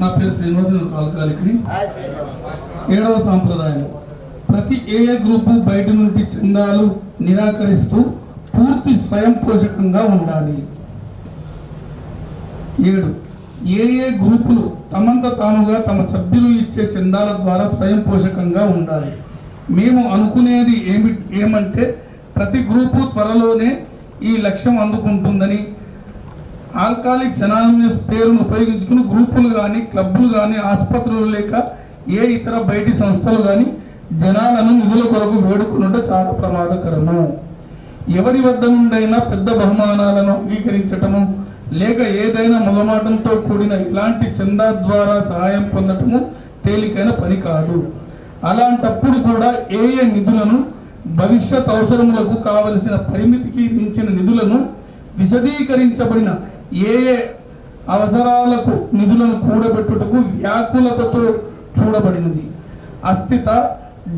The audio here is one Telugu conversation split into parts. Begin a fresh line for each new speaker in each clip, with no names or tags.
నా పేరు శ్రీనివాస తాలకాలికి. ఏడవ సాంప్రదాయం. ప్రతి ఏఏ గ్రూపు బయట నుండి చందాలు నిరాకరిస్తూ పూర్తి స్వయం పోషకంగా ఉండాలి. ఏడు. ఏఏ గ్రూపులు తమంత తాముగా తమ సభ్యులు ఇచ్చే చందాల ద్వారా స్వయం పోషకంగా ఉండాలి. మేము అనుకునేది ఏమి ఏమంటే ప్రతి గ్రూపు త్వరలోనే ఈ లక్ష్యం అందుకుంటుందని ఆల్కాలిక్ సెనానిమస్ పేరును ఉపయోగించుకుని గ్రూపులు కానీ క్లబ్లు కానీ ఆసుపత్రులు లేక ఏ ఇతర బయటి సంస్థలు కానీ జనాలను నిధుల కొరకు వేడుకున్నట్టు చాలా ప్రమాదకరము. ఎవరి వద్ద నుండైనా పెద్ద బహుమానాలను అంగీకరించటము లేక ఏదైనా మొగమాటంతో కూడిన ఇలాంటి చందా ద్వారా సహాయం పొందటము తేలికైన పని కాదు. అలాంటప్పుడు కూడా ఏ ఏ నిధులను భవిష్యత్ అవసరములకు కావలసిన పరిమితికి మించిన నిధులను విశదీకరించబడిన ఏ అవసరాలకు నిధులను కూడబెట్టుటకు వ్యాకులతతో చూడబడినది. అస్థిత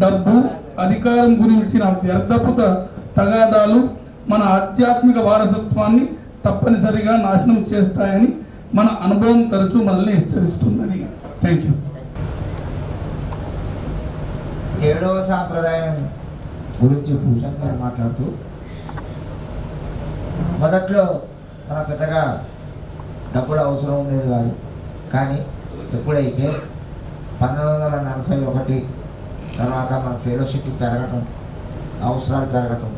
డబ్బు అధికారం గురించిన వ్యర్థపుత తగాదాలు మన ఆధ్యాత్మిక వారసత్వాన్ని తప్పనిసరిగా నాశనం చేస్తాయని మన అనుభవం తరచూ మనల్ని హెచ్చరిస్తున్నది. థ్యాంక్ యూ
ఏడవ సాంప్రదాయం గురించి భూషణ్ గారు మాట్లాడుతూ మొదట్లో చాలా పెద్దగా డబ్బులు అవసరం ఉండేది కాదు. కానీ ఎప్పుడైతే పంతొమ్మిది వందల నలభై ఒకటి తర్వాత మన ఫెలోషిప్ పెరగటం అవసరాలు పెరగటం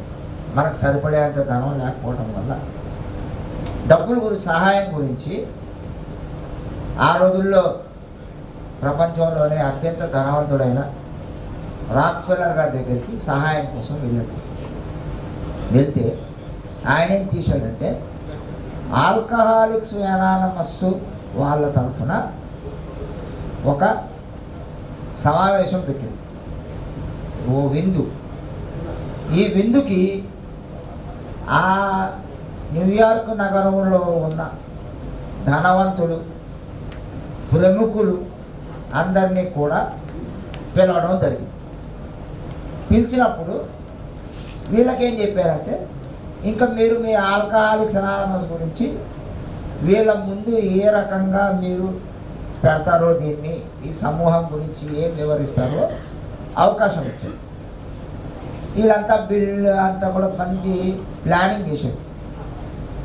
మనకు సరిపడేంత ధనం లేకపోవటం వల్ల డబ్బుల గురించి సహాయం గురించి ఆ రోజుల్లో ప్రపంచంలోనే అత్యంత ధనవంతుడైన రాక్ఫెల్లర్ గారి దగ్గరికి సహాయం కోసం వెళ్ళాడు. వెళ్తే ఆయన ఏం తీశాడంటే ఆల్కహాలిక్స్ అనానమస్ వాళ్ళ తరఫున ఒక సమావేశం పెట్టింది. ఓ విందు. ఈ విందుకి ఆ న్యూయార్క్ నగరంలో ఉన్న ధనవంతులు ప్రముఖులు అందరినీ కూడా పిలవడం జరిగింది. పిలిచినప్పుడు వీళ్ళకేం చెప్పారంటే ఇంకా మీరు మీ ఆల్కహాలిక్స్ అనానమస్ గురించి వీళ్ళ ముందు ఏ రకంగా మీరు పెడతారో దీన్ని ఈ సమూహం గురించి ఏం వివరిస్తారో అవకాశం ఇచ్చారు. వీళ్ళంతా బిల్ అంతా కూడా మంచి ప్లానింగ్ చేశారు.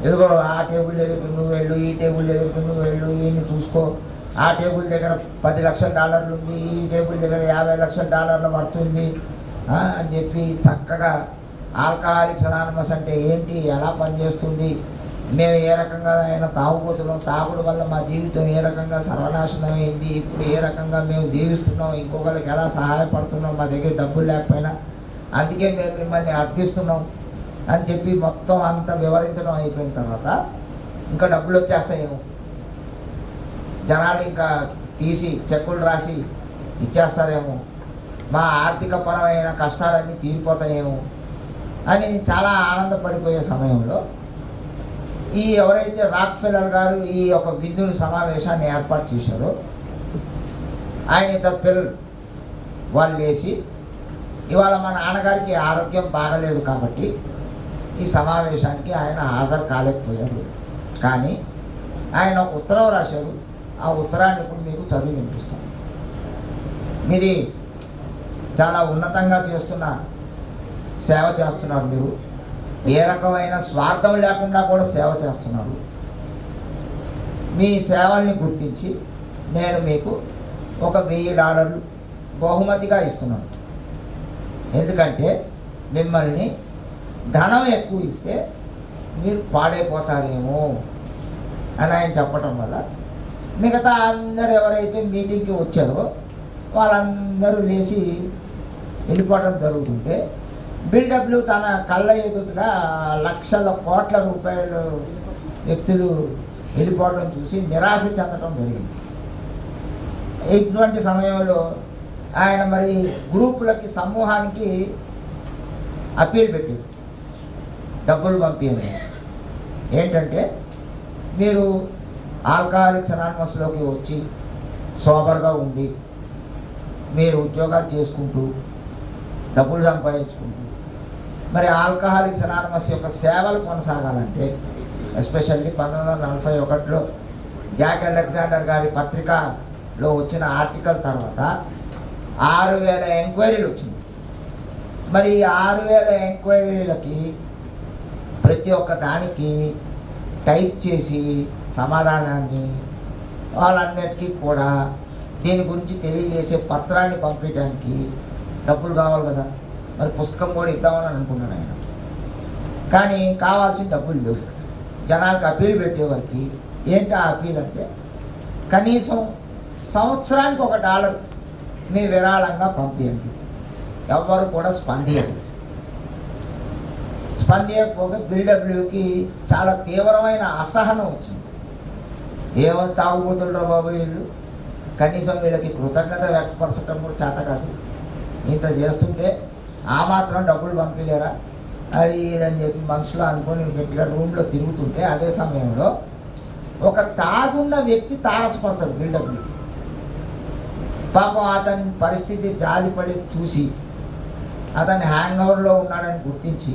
ఎదుగో ఆ టేబుల్ దగ్గరికి నువ్వు వెళ్ళు ఈ టేబుల్ దగ్గరికి నువ్వు వెళ్ళు ఈయన్ని చూసుకో. ఆ టేబుల్ దగ్గర పది లక్షల డాలర్లు ఉంది ఈ టేబుల్ దగ్గర యాభై లక్షల డాలర్లు పడుతుంది అని చెప్పి చక్కగా ఆల్కహాలిక్స్ అనానమస్ అంటే ఏంటి? ఎలా పనిచేస్తుంది? మేము ఏ రకంగా అయినా తాగుబోతున్నాం? తాగుడు వల్ల మా జీవితం ఏ రకంగా సర్వనాశనం అయింది? ఇప్పుడు ఏ రకంగా మేము జీవిస్తున్నాం? ఇంకొకరికి ఎలా సహాయపడుతున్నాం? మా దగ్గర డబ్బులు లేకపోయినా. అందుకే మేము మిమ్మల్ని అర్థిస్తున్నాం అని చెప్పి మొత్తం అంత వివరించడం అయిపోయిన తర్వాత ఇంకా డబ్బులు వచ్చేస్తాయేమో. జనాలు ఇంకా తీసి చెక్కులు రాసి ఇచ్చేస్తారేమో. మా ఆర్థిక పరమైన కష్టాలన్నీ తీరిపోతాయేమో. అని చాలా ఆనందపడిపోయే సమయంలో ఈ ఎవరైతే రాక్ ఫెల్లర్ గారు ఈ యొక్క విందుని సమావేశాన్ని ఏర్పాటు చేశారో ఆయన ఇద్దరు పిల్లలు వాళ్ళు లేచి ఇవాళ మా నాన్నగారికి ఆరోగ్యం బాగలేదు కాబట్టి ఈ సమావేశానికి ఆయన హాజరు కాలేకపోయాడు కానీ ఆయన ఒక ఉత్తరం రాశారు. ఆ ఉత్తరాన్ని ఇప్పుడు మీకు చదివి వినిపిస్తాను. మీరు చాలా ఉన్నతంగా చేస్తున్న సేవ చేస్తున్నారు మీరు. ఏ రకమైన స్వార్థం లేకుండా కూడా సేవ చేస్తున్నారు. మీ సేవల్ని గుర్తించి నేను మీకు ఒక వెయ్యి డాలర్లు బహుమతిగా ఇస్తున్నాను. ఎందుకంటే మిమ్మల్ని ధనం ఎక్కువ ఇస్తే మీరు పాడైపోతారేమో అని ఆయన చెప్పటం వల్ల మిగతా అందరు ఎవరైతే మీటింగ్కి వచ్చారో వాళ్ళందరూ లేచి వెళ్ళిపోవడం జరుగుతుంటే బిల్డప్లు తన కళ్ళ ఎదుటిగా లక్షల కోట్ల రూపాయలు వ్యక్తులు వెళ్ళిపోవడం చూసి నిరాశ చెందడం జరిగింది. ఇటువంటి సమయంలో ఆయన మరి గ్రూపులకి సమూహానికి అప్పీల్ పెట్టారు. డబ్బులు పంపించండి ఏంటంటే మీరు ఆల్కహాలిక్స్ అనానమస్లోకి వచ్చి సోబర్గా ఉండి మీరు ఉద్యోగాలు చేసుకుంటూ డబ్బులు సంపాదించుకుంటూ మరి ఆల్కహాలిక్స్ అనానమస్ యొక్క సేవలు కొనసాగాలంటే ఎస్పెషల్లీ పంతొమ్మిది వందల నలభై ఒకటిలో జాక్ అలెగ్జాండర్ గారి పత్రికలో వచ్చిన ఆర్టికల్ తర్వాత ఆరు వేల ఎంక్వైరీలు వచ్చింది. మరి ఈ ఆరు వేల ఎంక్వైరీలకి ప్రతి ఒక్క దానికి టైప్ చేసి సమాధానాన్ని వాళ్ళన్నిటికీ కూడా దీని గురించి తెలియజేసే పత్రాన్ని పంపించడానికి డబ్బులు కావాలి కదా. మరి పుస్తకం కూడా ఇద్దామని అనుకున్నాను ఆయన కానీ కావాల్సిన డబ్బులు లేవు. జనాలకు అప్పీల్ పెట్టేవారికి ఏంటి ఆ అప్పీల్ అంటే కనీసం సంవత్సరానికి ఒక డాలర్ మీ విరాళంగా పంపించండి ఎవ్వరు కూడా స్పందించదు స్పందించకపోగా బీడబ్ల్యూకి చాలా తీవ్రమైన అసహనం వచ్చింది. ఏమని తాగుబోతుండ్రో బాబు వీళ్ళు? కనీసం వీళ్ళకి కృతజ్ఞత వ్యక్తపరచడం కూడా చేత కాదు. ఇంత చేస్తుంటే ఆ మాత్రం డబ్బులు పంపించలేరా అది ఇదని చెప్పి మనుషులు అనుకొని గట్టిగా రూమ్లో తిరుగుతుంటే అదే సమయంలో ఒక తాగున్న వ్యక్తి తారసపడతాడు బిల్డప్లు పాపం అతని పరిస్థితి జాలిపడి చూసి అతని హ్యాంగ్ ఓవర్లో ఉన్నాడని గుర్తించి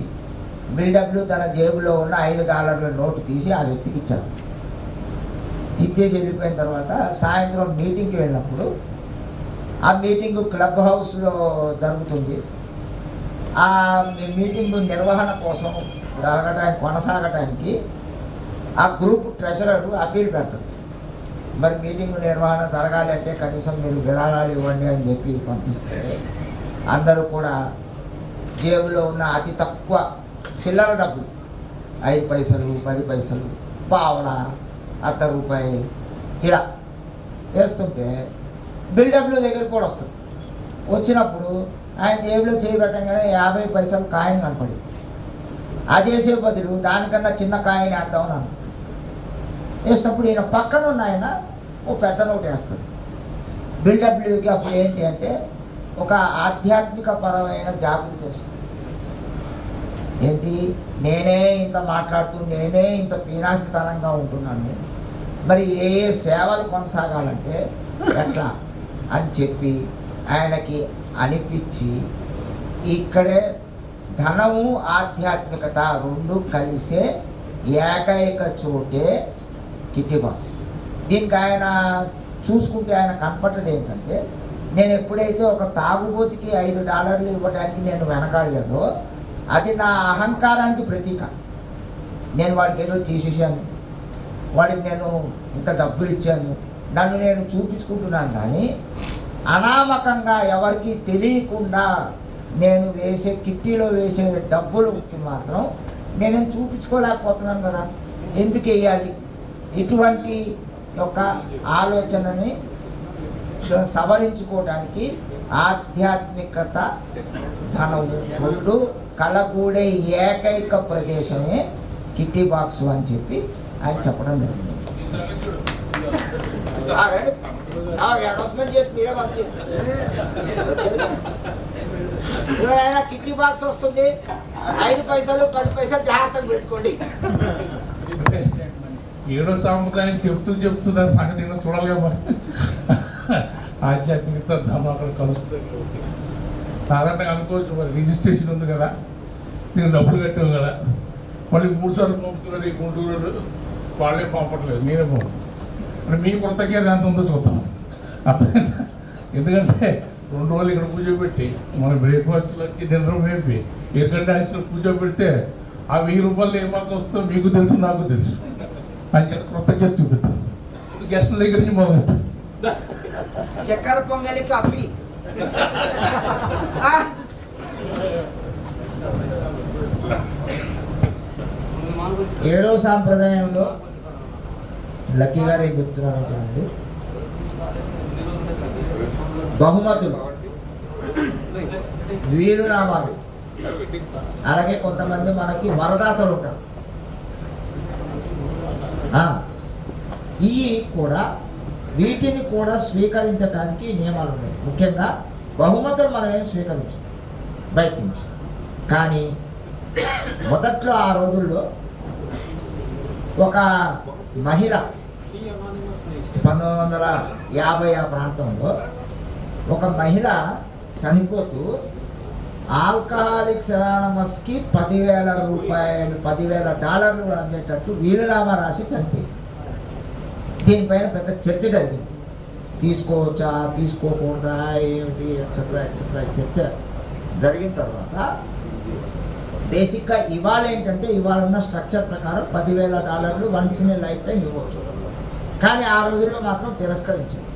బిల్డబ్ల్యూ తన జేబులో ఉన్న ఐదు డాలర్ల నోటు తీసి ఆ వ్యక్తికి ఇచ్చాడు ఇచ్చేసి వెళ్ళిపోయిన తర్వాత సాయంత్రం మీటింగ్కి వెళ్ళినప్పుడు ఆ మీటింగ్ క్లబ్ హౌస్లో జరుగుతుంది. ఆ మీటింగ్ నిర్వహణ కోసం జరగడానికి కొనసాగటానికి ఆ గ్రూప్ ట్రెషరర్ అప్పీల్ పెడతాడు మరి మీటింగ్ నిర్వహణ జరగాలి అంటే కనీసం మీరు విరాళాలు ఇవ్వండి అని చెప్పి పంపిస్తే అందరూ కూడా జేబులో ఉన్న అతి తక్కువ చిల్లర డబ్బులు ఐదు పైసలు పది పైసలు పావల అర్ధ రూపాయి ఇలా వేస్తుంటే బిల్డప్లు దగ్గర కూడా వస్తుంది. వచ్చినప్పుడు ఆయన జేబులో చేయబెట్టంగానే యాభై పైసలు కాయిన్ కనపడి అదేసే బదులు దానికన్నా చిన్న కాయిన్ వేద్దాం నన్ను వేసినప్పుడు ఈయన పక్కన ఉన్న ఆయన ఓ పెద్ద నోటు వేస్తాడు. బిల్డబ్ల్యూకి అప్పుడు ఏంటి అంటే ఒక ఆధ్యాత్మిక పరమైన జాగృతి వస్తుంది ఏంటి? నేనే ఇంత మాట్లాడుతూ నేనే ఇంత పీనాసితనంగా ఉంటున్నాను. మరి ఏ ఏ సేవలు కొనసాగాలంటే ఎట్లా? అని చెప్పి ఆయనకి అనిపించి ఇక్కడే ధనము ఆధ్యాత్మికత రెండు కలిసే ఏకైక చోటే కిట్టి బాక్స్ దీనికి ఆయన చూసుకుంటే ఆయన కనపడ్డది ఏంటంటే నేను ఎప్పుడైతే ఒక తాగుబోతికి ఐదు డాలర్లు ఇవ్వడానికి నేను వెనకాడలేదో అది నా అహంకారానికి ప్రతీక. నేను వాడికి ఏదో తీసేసాను వాడికి నేను ఇంత డబ్బులు ఇచ్చాను. నన్ను నేను చూపించుకుంటున్నాను కానీ అనామకంగా ఎవరికి తెలియకుండా నేను వేసే కిట్టీలో వేసే డబ్బులు గురించి మాత్రం నేను చూపించుకోలేకపోతున్నాను కదా. ఎందుకు వేయాలి ఇటువంటి యొక్క ఆలోచనని సవరించుకోవడానికి ఆధ్యాత్మికత ధనము రెండు కలగూడే ఏకైక ప్రదేశమే కిట్టి బాక్స్ అని చెప్పి ఆయన చెప్పడం జరిగింది. అనౌన్స్మెంట్ చేసి మీరే ఎవరైనా కిడ్నీ బాక్స్ వస్తుంది ఐదు పైసలు పది పైసలు జాగ్రత్తగా పెట్టుకోండి
ఏడో సాంప్రదాయం చెప్తూ చెప్తూ దాని సంగతి చూడాలిగా మరి ఆధ్యాత్మికత ధర్మం అక్కడ కలుస్తుంది. సాధారణంగా అనుకోవచ్చు మరి రిజిస్ట్రేషన్ ఉంది కదా నేను డబ్బులు కట్టావు కదా మళ్ళీ మూడు సార్లు పంపుతున్నారు ఈ గుంటూరు వాళ్ళే పంపట్లేదు నేనే పంపు అంటే మీ కృతజ్ఞత ఎంత ఉందో చూద్దాం? ఎందుకంటే రెండు రోజులు ఇక్కడ పూజ పెట్టి మన బ్రేక్ఫాస్ట్ లంచ్ డిన్నర్ మేపి ఎయిర్ కండిషన్ పూజ పెడితే ఆ వెయ్యి రూపాయలు ఏమాత్రం వస్తుందో మీకు తెలుసు నాకు తెలుసు. అని చెప్పి కృతజ్ఞత చూపిస్తాను గెస్ట్ల దగ్గర నుంచి మొదలెట్టు
చక్కెర పొంగలి కాఫీ. ఏడో సాంప్రదాయంలో లక్కీ గారు ఏం చెప్తున్నారు బహుమతులు. వీరునామాలు అలాగే కొంతమంది మనకి వరదాతలు ఉంటారు. ఈ కూడా వీటిని కూడా స్వీకరించడానికి నియమాలు ఉన్నాయి. ముఖ్యంగా బహుమతులు మనం ఏం స్వీకరించం? బయట నుంచి. కానీ మొదట్లో ఆ రోజుల్లో ఒక మహిళ పంతొమ్మిది వందల యాభై ఆ ప్రాంతంలో ఒక మహిళ చనిపోతూ ఆల్కహాలిక్ అనానమస్కి పదివేల రూపాయలు పదివేల డాలర్లు అందేటట్టు వీలునామా రాసి చనిపోయింది. దీనిపైన పెద్ద చర్చ జరిగింది. తీసుకోవచ్చా తీసుకోకూడదా ఏమిటి ఎక్సెట్రా ఎక్సెట్రా చర్చ జరిగిన తర్వాత బేసిక్గా ఇవాళ ఏంటంటే ఇవాళ ఉన్న స్ట్రక్చర్ ప్రకారం పదివేల డాలర్లు వన్స్ ఇన్ లైఫ్ టైం ఇవ్వచ్చు. కానీ ఆ రోజుల్లో మాత్రం తిరస్కరించింది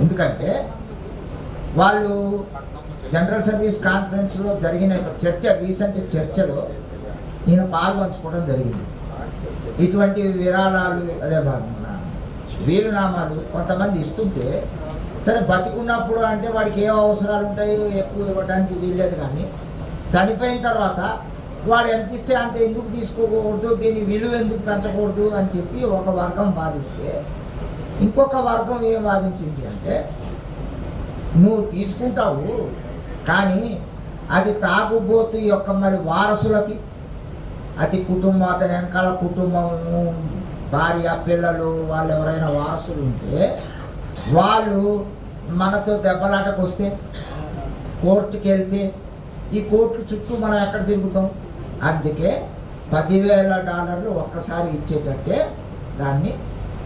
ఎందుకంటే వాళ్ళు జనరల్ సర్వీస్ కాన్ఫరెన్స్లో జరిగిన చర్చ రీసెంట్ చర్చలో నేను పాల్పంచుకోవడం జరిగింది. ఇటువంటి విరాళాలు అదే భాగంగా వీరునామాలు కొంతమంది ఇస్తుంటే సరే బతికున్నప్పుడు అంటే వాడికి ఏ అవసరాలు ఉంటాయో ఎక్కువ ఇవ్వడానికి వీల్లేదు కానీ చనిపోయిన తర్వాత వాడు ఎంత ఇస్తే అంత ఎందుకు తీసుకోకూడదు దీని విలువ ఎందుకు పెంచకూడదు అని చెప్పి ఒక వర్గం బాధిస్తే ఇంకొక వర్గం ఏం వాదించింది అంటే నువ్వు తీసుకుంటావు కానీ అది తాగుబోతు యొక్క మరి వారసులకి అతి కుటుంబం అతని వెనకాల కుటుంబము భార్య పిల్లలు వాళ్ళు ఎవరైనా వారసులు ఉంటే వాళ్ళు మనతో దెబ్బలాటకు వస్తే కోర్టుకి వెళ్తే ఈ కోర్టు చుట్టూ మనం ఎక్కడ తిరుగుతాం? అందుకే పదివేల డాలర్లు ఒక్కసారి ఇచ్చేటట్టే దాన్ని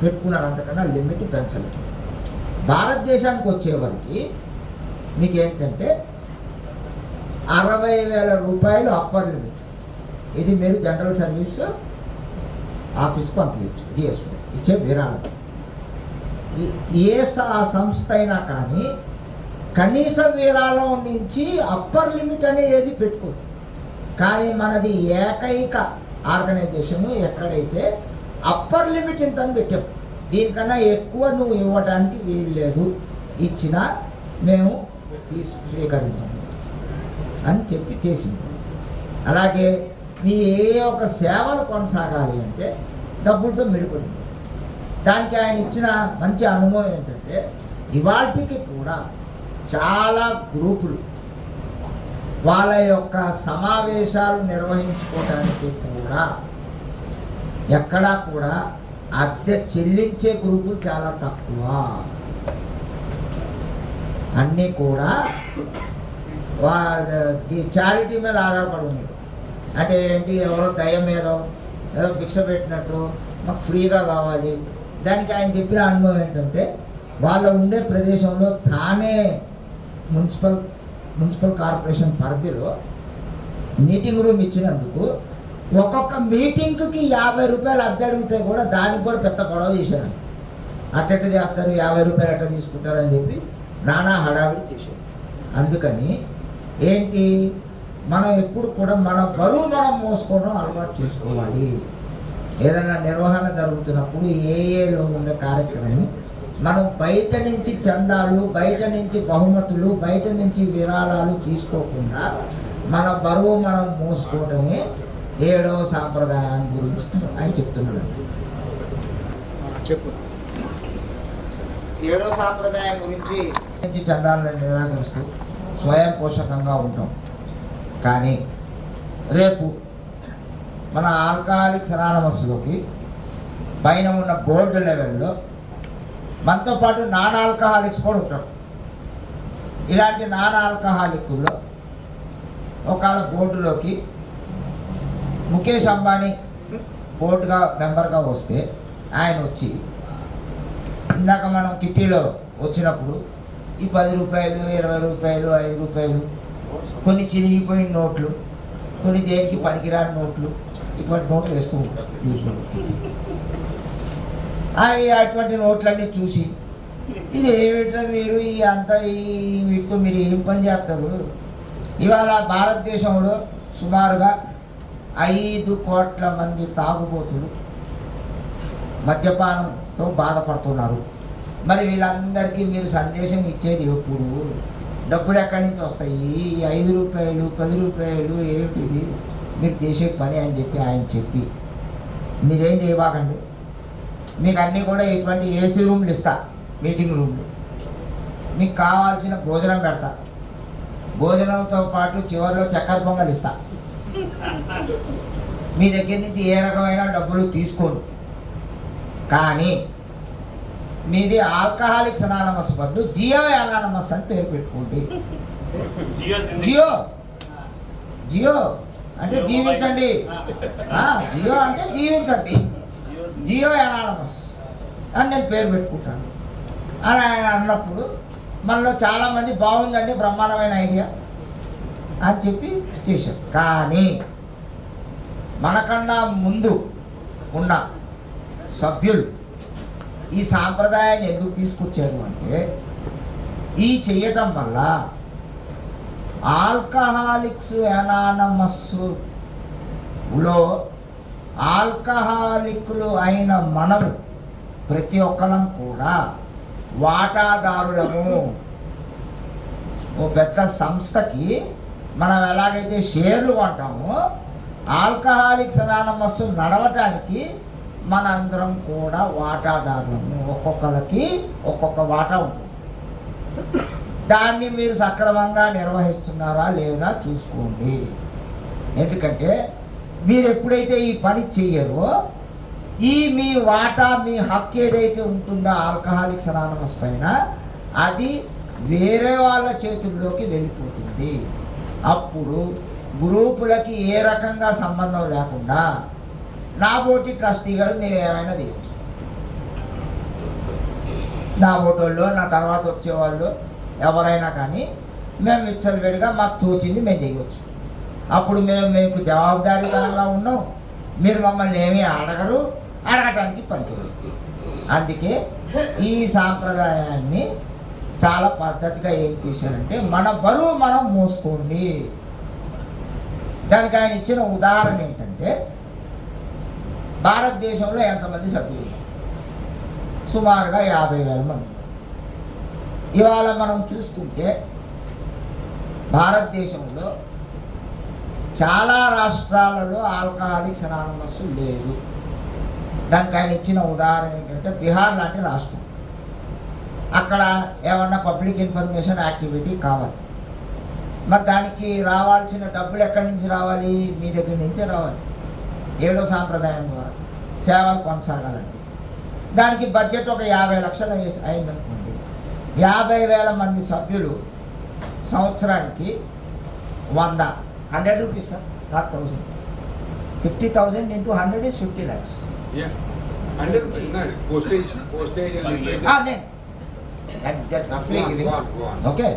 పెట్టుకున్నాడు అంతకన్నా లిమిట్ పెంచలేదు. భారతదేశానికి వచ్చేవరకు మీకు ఏంటంటే అరవై వేల రూపాయలు అప్పర్ లిమిట్. ఇది మీరు జనరల్ సర్వీస్ ఆఫీస్ పంపించచ్చు జిఎస్టీ ఇచ్చే విరాళం. ఏ సంస్థ అయినా కానీ కనీస విరాళం నుంచి అప్పర్ లిమిట్ అనేది పెట్టుకోదు కానీ మనది ఏకైక ఆర్గనైజేషన్ ఎక్కడైతే అప్పర్ లిమిట్ ఇంత అని పెట్టాం. దీనికన్నా ఎక్కువ నువ్వు ఇవ్వడానికి వీలు లేదు. ఇచ్చినా మేము తీసు అని చెప్పి చేసింది. అలాగే నీ ఏ ఒక సేవలు కొనసాగాలి అంటే డబ్బులతో మిడిపడింది దానికి ఆయన ఇచ్చిన మంచి అనుభవం ఏంటంటే ఇవాటికి కూడా చాలా గ్రూపులు వాళ్ళ యొక్క సమావేశాలు నిర్వహించుకోవడానికి కూడా ఎక్కడా కూడా అద్దె చెల్లించే గ్రూపులు చాలా తక్కువ. అన్నీ కూడా చారిటీ మీద ఆధారపడి ఉంది అంటే ఏంటి ఎవరో దయ మీద ఏదో భిక్ష పెట్టినట్టు మాకు ఫ్రీగా కావాలి. దానికి ఆయన చెప్పిన అనుభవం ఏంటంటే వాళ్ళు ఉండే ప్రదేశంలో తానే మున్సిపల్ మున్సిపల్ కార్పొరేషన్ పరిధిలో మీటింగ్ రూమ్ ఇచ్చినందుకు ఒక్కొక్క మీటింగ్కి యాభై రూపాయలు అద్దె అడిగితే కూడా దానికి కూడా పెద్ద గొడవ చేశారు. అట్టెట్ట చేస్తారు? యాభై రూపాయలు అట్ట తీసుకుంటారు అని చెప్పి నానా హడావిడి చేశారు. అందుకని ఏంటి? మనం ఎప్పుడు కూడా మన బరువు మనం మోసుకోవడం అలవాటు చేసుకోవాలి. ఏదైనా నిర్వహణ జరుగుతున్నప్పుడు ఏ ఏలో ఉండే కార్యక్రమం మనం బయట నుంచి చందాలు బయట నుంచి బహుమతులు బయట నుంచి విరాళాలు తీసుకోకుండా మన బరువు మనం మోసుకోవడమే ఏడవ సాంప్రదాయాన్ని గురించి ఆయన చెప్తున్నాడు.
చెప్పు.
ఏడో సాంప్రదాయం గురించి నుంచి చందాలను నిరాకరిస్తూ స్వయం పోషకంగా ఉంటాం. కానీ రేపు మన ఆల్కహాలిక్స్ అనానమస్లోకి పైన ఉన్న బోర్డు లెవెల్లో మనతో పాటు నాన్ ఆల్కహాలిక్స్ కూడా ఉంటారు ఇలాంటి నాన్ ఆల్కహాలిక్లో ఒకవేళ బోర్డులోకి ముఖేష్ అంబానీ బోర్డుగా మెంబర్గా వస్తే ఆయన వచ్చి ఇందాక మనం కిట్టీలో వచ్చినప్పుడు ఈ పది రూపాయలు ఇరవై రూపాయలు ఐదు రూపాయలు కొన్ని చిరిగిపోయిన నోట్లు కొన్ని దేనికి పనికిరాని నోట్లు ఇటువంటి నోట్లు వేస్తూ ఉంటారు అవి అటువంటి నోట్లన్నీ చూసి ఇది ఏమిటో మీరు ఈ అంత ఈ వీటితో మీరు ఏం పని చేస్తారు? ఇవాళ భారతదేశంలో సుమారుగా ఐదు కోట్ల మంది తాగుబోతులు మద్యపానంతో బాధపడుతున్నారు. మరి వీళ్ళందరికీ మీరు సందేశం ఇచ్చేది ఎప్పుడు? డబ్బులు ఎక్కడి నుంచి వస్తాయి? ఐదు రూపాయలు పది రూపాయలు ఏమిటి? మీరు చేసే పని అని చెప్పి ఆయన చెప్పి మీరేం చేయబాకండి. మీకు అన్నీ కూడా ఇటువంటి ఏసీ రూమ్లు ఇస్తా మీటింగ్ రూమ్లు. మీకు కావాల్సిన భోజనం పెడతా. భోజనంతో పాటు చివరిలో చక్కెర పొంగల్ ఇస్తా మీ దగ్గర నుంచి ఏ రకమైన డబ్బులు తీసుకోను. కానీ మీది ఆల్కహాలిక్స్ అనానమస్ బదులు జియో అనానమస్ అని పేరు పెట్టుకోండి. జియో జియో. అంటే జీవించండి. జియో అంటే జీవించండి. జియో అనానమస్ అని నేను పేరు పెట్టుకుంటాను. అని ఆయన అన్నప్పుడు మనలో చాలామంది బాగుందండి బ్రహ్మాండమైన ఐడియా. అని చెప్పి చేశారు. కానీ మనకన్నా ముందు ఉన్న సభ్యులు ఈ సాంప్రదాయాన్ని ఎందుకు తీసుకొచ్చారు అంటే ఈ చేయటం వల్ల ఆల్కహాలిక్స్ ఎనానమస్లో ఆల్కహాలిక్లు అయిన మనం ప్రతి ఒక్కరం కూడా వాటాదారులము. ఓ పెద్ద సంస్థకి మనం ఎలాగైతే షేర్లు కొంటామో ఆల్కహాలిక్స్ అనానమస్ నడవటానికి మనందరం కూడా వాటాదారులము. ఒక్కొక్కరికి ఒక్కొక్క వాటా ఉంటుంది. దాన్ని మీరు సక్రమంగా నిర్వహిస్తున్నారా లేదా చూసుకోండి. ఎందుకంటే మీరు ఎప్పుడైతే ఈ పని చెయ్యరో ఈ మీ వాటా మీ హక్కు ఏదైతే ఉంటుందో ఆల్కహాలిక్స్ అనానమస్ పైన అది వేరే వాళ్ళ చేతుల్లోకి వెళ్ళిపోతుంది. అప్పుడు గ్రూపులకి ఏ రకంగా సంబంధం లేకుండా నా బోటి ట్రస్టీ గారు ఏమైనా తీయచ్చు నా ఓటోళ్ళు నా తర్వాత వచ్చేవాళ్ళు ఎవరైనా కానీ మేము విచ్చలవిడిగా మాకు తోచింది మేము దిగొచ్చు అప్పుడు మేము మీకు జవాబుదారీతనంగా ఉన్నాం. మీరు మమ్మల్ని ఏమీ అడగరు అడగటానికి పనికిరారు. అందుకే ఈ సాంప్రదాయాన్ని చాలా పద్ధతిగా ఏం చేశారంటే మన బరువు మనం మోసుకోండి. దానికి ఆయన ఇచ్చిన ఉదాహరణ ఏంటంటే భారతదేశంలో ఎంతమంది సభ్యులు సుమారుగా యాభై వేల మంది ఇవాళ మనం చూసుకుంటే భారతదేశంలో చాలా రాష్ట్రాలలో ఆల్కహాలిక్స్ అనానమస్ లేదు. దానికి ఆయన ఇచ్చిన ఉదాహరణ ఏంటంటే బీహార్ లాంటి రాష్ట్రం. అక్కడ ఏమన్నా పబ్లిక్ ఇన్ఫర్మేషన్ యాక్టివిటీ కావాలి. మరి దానికి రావాల్సిన డబ్బులు ఎక్కడి నుంచి రావాలి? మీ దగ్గర నుంచే రావాలి. ఏడో సాంప్రదాయం ద్వారా సేవలు కొనసాగాలంటే దానికి బడ్జెట్ ఒక యాభై లక్షలు అయిందనుకోండి. యాభై వేల మంది సభ్యులు సంవత్సరానికి వంద hundred rupees sir not thousand. Fifty thousand into hundred is fifty lakhs. రఫ్లీ. Okay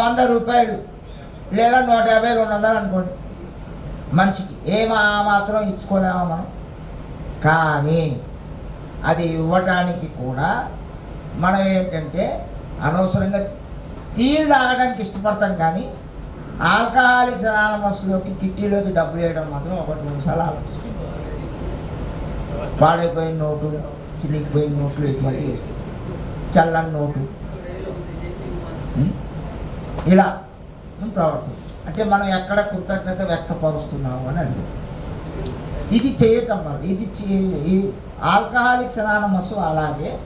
వంద రూపాయలు లేదా నూట యాభై రెండు వందలు అనుకోండి. మనిషికి ఏమా మాత్రం ఇచ్చుకోలేమా మనం. కానీ అది ఇవ్వటానికి కూడా మనం ఏంటంటే అనవసరంగా టీలు తాగడానికి ఇష్టపడతాం కానీ ఆల్కహాలిక్స్ అనానమస్లోకి కిట్టీలోకి డబ్బులు వేయడం మాత్రం ఒకటి నిమిషాలు ఆలోచిస్తాం. పాడైపోయిన నోటు చిలిగిపోయిన నోట్లు ఇటువంటి వేస్తాం. చల్లని నోటు. ఇలా ప్రవర్తన. అంటే మనం ఎక్కడ కృతజ్ఞత వ్యక్తపరుస్తున్నాము అని అడిగారు ఇది చేయటం వల్ల ఇది చే- ఈ ఆల్కహాలిక్స్ అనానమస్ అలాగే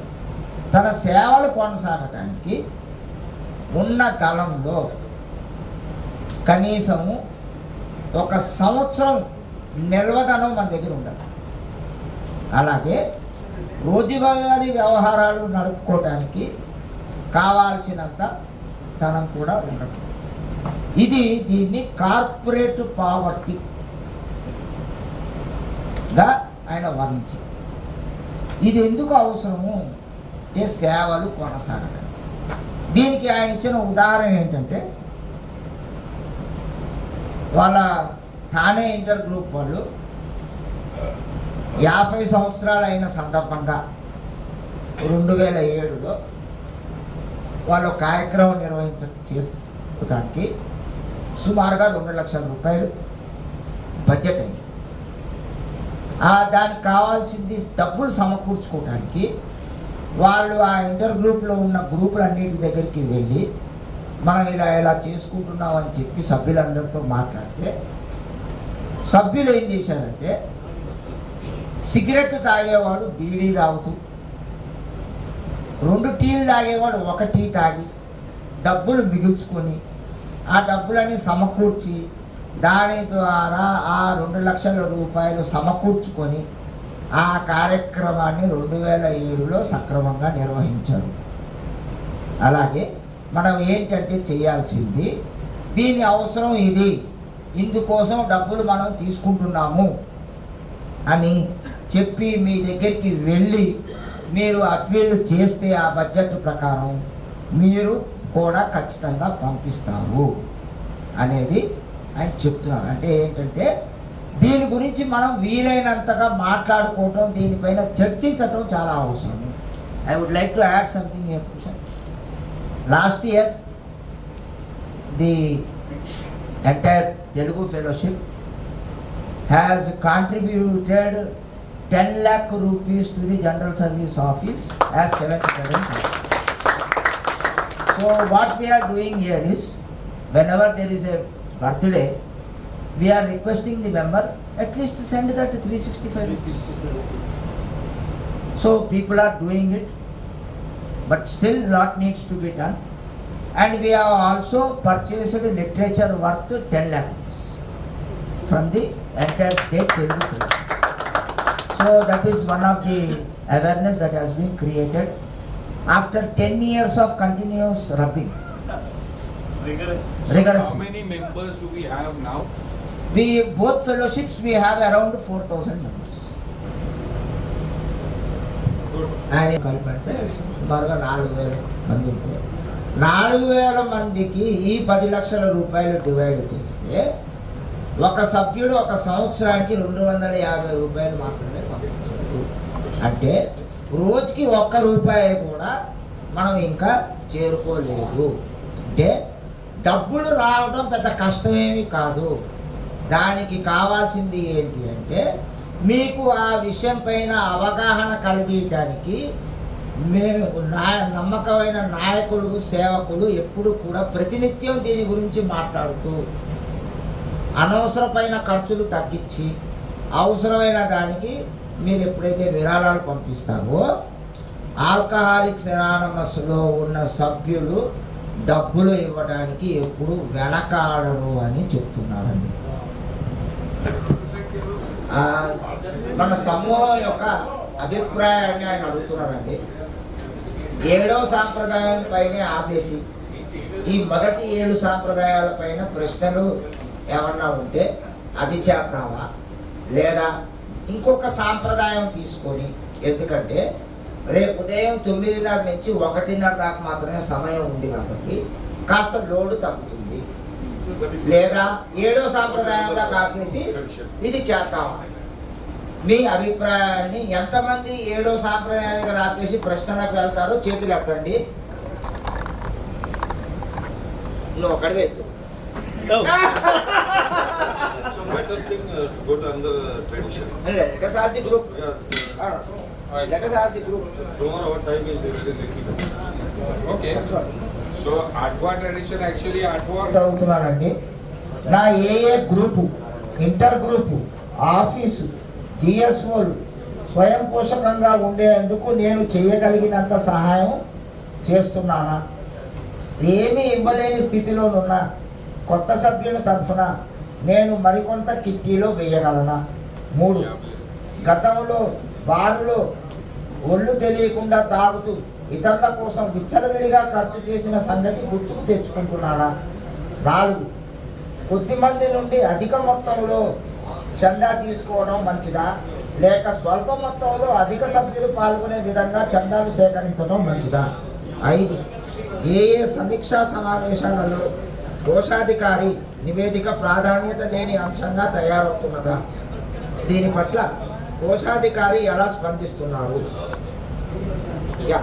తన సేవలు కొనసాగటానికి ఉన్న కాలంలో కనీసము ఒక సంవత్సరం నిల్వదనం మన దగ్గర ఉండాలి. అలాగే రోజువారీ వ్యవహారాలు నడుపుకోవటానికి కావాల్సినంత ధనం కూడా ఉండదు. ఇది దీన్ని కార్పొరేట్ పావర్టీగా ఆయన వర్ణించారు. ఇది ఎందుకు అవసరము? అంటే సేవలు కొనసాగడం దీనికి ఆయన ఇచ్చిన ఉదాహరణ ఏంటంటే వాళ్ళ థానే ఇంటర్ గ్రూప్ వాళ్ళు యాభై సంవత్సరాలైన సందర్భంగా రెండు వేల ఏడులో వాళ్ళు కార్యక్రమం నిర్వహించ చేసుకోవడానికి సుమారుగా రెండు లక్షల రూపాయలు బడ్జెట్ అయింది. దానికి కావాల్సింది డబ్బులు సమకూర్చుకోవడానికి వాళ్ళు ఆ ఇంటర్ గ్రూప్లో ఉన్న గ్రూపులన్నిటి దగ్గరికి వెళ్ళి మనం ఇలా ఇలా చేసుకుంటున్నాం అని చెప్పి సభ్యులందరితో మాట్లాడితే సభ్యులు ఏం చేశారంటే సిగరెట్ తాగేవాడు బీడీ తాగుతూ రెండు టీలు తాగేవాడు ఒక టీ తాగి డబ్బులు మిగుల్చుకొని ఆ డబ్బులని సమకూర్చి దాని ద్వారా ఆ రెండు లక్షల రూపాయలు సమకూర్చుకొని ఆ కార్యక్రమాన్ని రెండు వేల ఏడులో సక్రమంగా నిర్వహించారు. అలాగే మనం ఏంటంటే చేయాల్సింది దీని అవసరం ఇది ఇందుకోసం డబ్బులు మనం తీసుకుంటున్నాము. అని చెప్పి మీ దగ్గరికి వెళ్ళి మీరు అప్పీల్ చేస్తే ఆ బడ్జెట్ ప్రకారం మీరు కూడా ఖచ్చితంగా పంపిస్తారు అనేది ఆయన చెప్తున్నారు. అంటే ఏంటంటే దీని గురించి మనం వీలైనంతగా మాట్లాడుకోవటం దీనిపైన చర్చించటం చాలా అవసరం. I would like to add something sir last year the entire Telugu fellowship has contributed 10 lakh rupees to the General Service Office as 700. So what we are doing here is, whenever there is a birthday, we are requesting the member at least to send that 365 rupees. So people are doing it, but still lot needs to be done. And we have also purchased literature worth 10 lakh rupees from the entire state Telugu film. So that is one of the awareness that has been created after 10 years of continuous rubbing. Rigorous.
How many members do we have now?
We, both fellowships, we have around 4,000 members. ఆయన కలిపంటే సుమారుగా నాలుగు వేల మంది నాలుగు వేల మందికి ఈ పది లక్షల రూపాయలు డివైడ్ చేస్తే ఒక సభ్యుడు ఒక సంవత్సరానికి రెండు వందల యాభై రూపాయలు మాత్రమే పంపించాడు అంటే రోజుకి ఒక్క రూపాయి కూడా మనం ఇంకా చేరుకోలేదు. అంటే డబ్బులు రావడం పెద్ద కష్టమేమి కాదు. దానికి కావాల్సింది ఏంటి అంటే మీకు ఆ విషయం పైన అవగాహన కలిగించడానికి మేము నా నమ్మకమైన నాయకులు సేవకులు ఎప్పుడు కూడా ప్రతినిత్యం దీని గురించి మాట్లాడుతూ అనవసరమైన ఖర్చులు తగ్గించి అవసరమైన దానికి మీరు ఎప్పుడైతే విరాళాలు పంపిస్తారో ఆల్కహాలిక్స్ ఎనానమస్లో ఉన్న సభ్యులు డబ్బులు ఇవ్వడానికి ఎప్పుడు వెనకాడరు అని చెప్తున్నారండి. మన సమూహం యొక్క అభిప్రాయాన్ని ఆయన అడుగుతున్నారండి. ఏడవ సాంప్రదాయం పైనే ఆపేసి ఈ మొదటి ఏడు సాంప్రదాయాల పైన ప్రశ్నలు ఏమన్నా ఉంటే అది చేద్దామా? లేదా ఇంకొక సాంప్రదాయం తీసుకొని ఎందుకంటే రేపు ఉదయం తొమ్మిదిన్నర నుంచి ఒకటిన్నర దాకా మాత్రమే సమయం ఉంది కాబట్టి కాస్త లోడు తగ్గుతుంది. లేదా ఏడో సాంప్రదాయంగా కాపేసి ఇది చేద్దామా? మీ అభిప్రాయాన్ని ఎంతమంది ఏడో సాంప్రదాయంగా రాపేసి ప్రశ్నలకు వెళ్తారో చేతులు ఎత్తండి. నువ్వు ఒకటి ఉంటాం నా AA group inter group office జిఎస్ఓలు స్వయం పోషకంగా ఉండేందుకు నేను చేయగలిగినంత సహాయం చేస్తున్నానా? ఏమీ ఇవ్వలేని స్థితిలోనున్నా. కొత్త సభ్యుల తరఫున నేను మరికొంత కిట్టీలో వేయగలనా? మూడు. గతంలో బారులో ఒళ్ళు తెలియకుండా తాగుతూ ఇతరుల కోసం విచ్చలవిడిగా ఖర్చు చేసిన సంగతి గుర్తుకు తెచ్చుకుంటున్నానా నాలుగు. కొద్దిమంది నుండి అధిక మొత్తంలో చందా తీసుకోవడం మంచిదా? లేక స్వల్ప మొత్తంలో అధిక సభ్యులు పాల్గొనే విధంగా చందాలు సేకరించడం మంచిదా? ఐదు. ఏ ఏ సమీక్షా సమావేశాలలో కోశాధికారి నివేదిక ప్రాధాన్యత లేని అంశంగా తయారవుతున్నదా? దీని పట్ల కోశాధికారి ఎలా స్పందిస్తున్నారు? యా